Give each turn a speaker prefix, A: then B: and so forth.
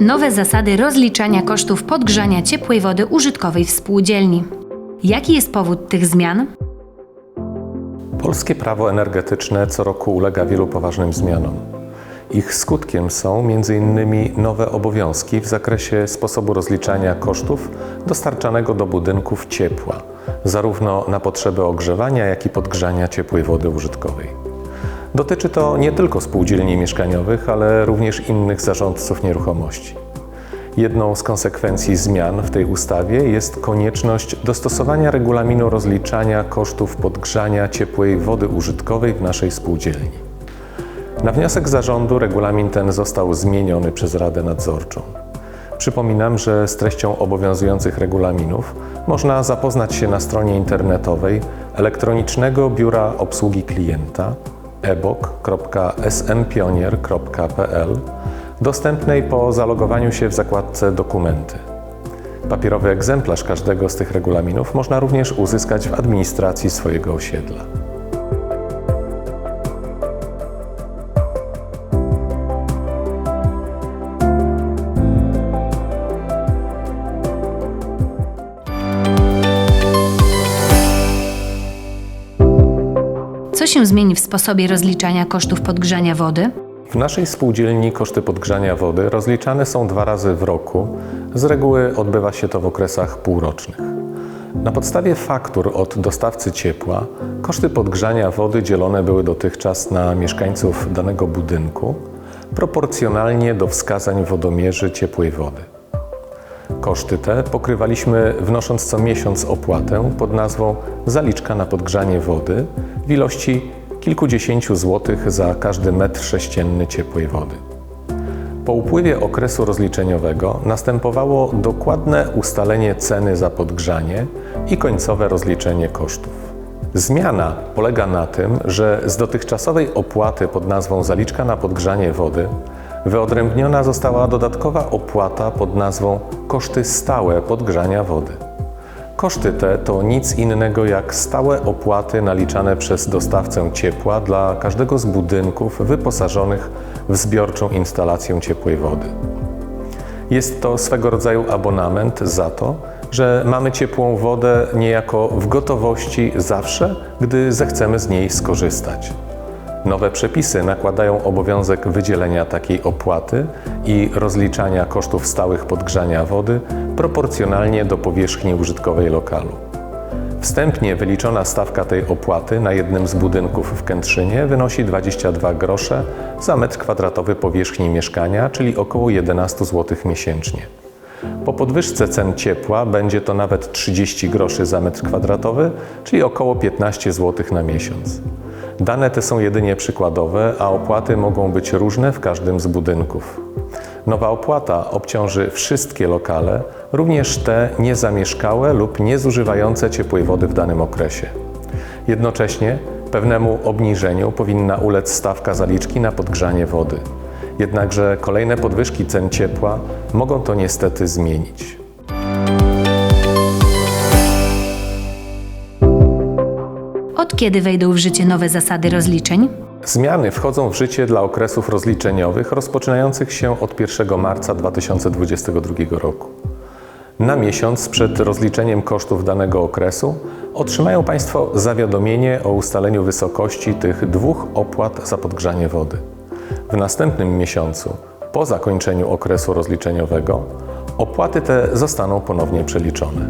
A: Nowe zasady rozliczania kosztów podgrzania ciepłej wody użytkowej w spółdzielni. Jaki jest powód tych zmian?
B: Polskie prawo energetyczne co roku ulega wielu poważnym zmianom. Ich skutkiem są m.in. nowe obowiązki w zakresie sposobu rozliczania kosztów dostarczanego do budynków ciepła, zarówno na potrzeby ogrzewania, jak i podgrzania ciepłej wody użytkowej. Dotyczy to nie tylko spółdzielni mieszkaniowych, ale również innych zarządców nieruchomości. Jedną z konsekwencji zmian w tej ustawie jest konieczność dostosowania regulaminu rozliczania kosztów podgrzania ciepłej wody użytkowej w naszej spółdzielni. Na wniosek zarządu regulamin ten został zmieniony przez Radę Nadzorczą. Przypominam, że z treścią obowiązujących regulaminów można zapoznać się na stronie internetowej Elektronicznego Biura Obsługi Klienta ebok.smpionier.pl dostępnej po zalogowaniu się w zakładce Dokumenty. Papierowy egzemplarz każdego z tych regulaminów można również uzyskać w administracji swojego osiedla.
A: Się zmieni w sposobie rozliczania kosztów podgrzania wody?
B: W naszej spółdzielni koszty podgrzania wody rozliczane są dwa razy w roku. Z reguły odbywa się to w okresach półrocznych. Na podstawie faktur od dostawcy ciepła koszty podgrzania wody dzielone były dotychczas na mieszkańców danego budynku proporcjonalnie do wskazań wodomierzy ciepłej wody. Koszty te pokrywaliśmy wnosząc co miesiąc opłatę pod nazwą zaliczka na podgrzanie wody w ilości kilkudziesięciu złotych za każdy metr sześcienny ciepłej wody. Po upływie okresu rozliczeniowego następowało dokładne ustalenie ceny za podgrzanie i końcowe rozliczenie kosztów. Zmiana polega na tym, że z dotychczasowej opłaty pod nazwą zaliczka na podgrzanie wody wyodrębniona została dodatkowa opłata pod nazwą koszty stałe podgrzania wody. Koszty te to nic innego jak stałe opłaty naliczane przez dostawcę ciepła dla każdego z budynków wyposażonych w zbiorczą instalację ciepłej wody. Jest to swego rodzaju abonament za to, że mamy ciepłą wodę niejako w gotowości zawsze, gdy zechcemy z niej skorzystać. Nowe przepisy nakładają obowiązek wydzielenia takiej opłaty i rozliczania kosztów stałych podgrzania wody proporcjonalnie do powierzchni użytkowej lokalu. Wstępnie wyliczona stawka tej opłaty na jednym z budynków w Kętrzynie wynosi 22 grosze za metr kwadratowy powierzchni mieszkania, czyli około 11 zł miesięcznie. Po podwyżce cen ciepła będzie to nawet 30 groszy za metr kwadratowy, czyli około 15 zł na miesiąc. Dane te są jedynie przykładowe, a opłaty mogą być różne w każdym z budynków. Nowa opłata obciąży wszystkie lokale, również te niezamieszkałe lub niezużywające ciepłej wody w danym okresie. Jednocześnie pewnemu obniżeniu powinna ulec stawka zaliczki na podgrzanie wody. Jednakże kolejne podwyżki cen ciepła mogą to niestety zmienić.
A: Od kiedy wejdą w życie nowe zasady rozliczeń?
B: Zmiany wchodzą w życie dla okresów rozliczeniowych rozpoczynających się od 1 marca 2022 roku. Na miesiąc przed rozliczeniem kosztów danego okresu otrzymają Państwo zawiadomienie o ustaleniu wysokości tych dwóch opłat za podgrzanie wody. W następnym miesiącu, po zakończeniu okresu rozliczeniowego, opłaty te zostaną ponownie przeliczone.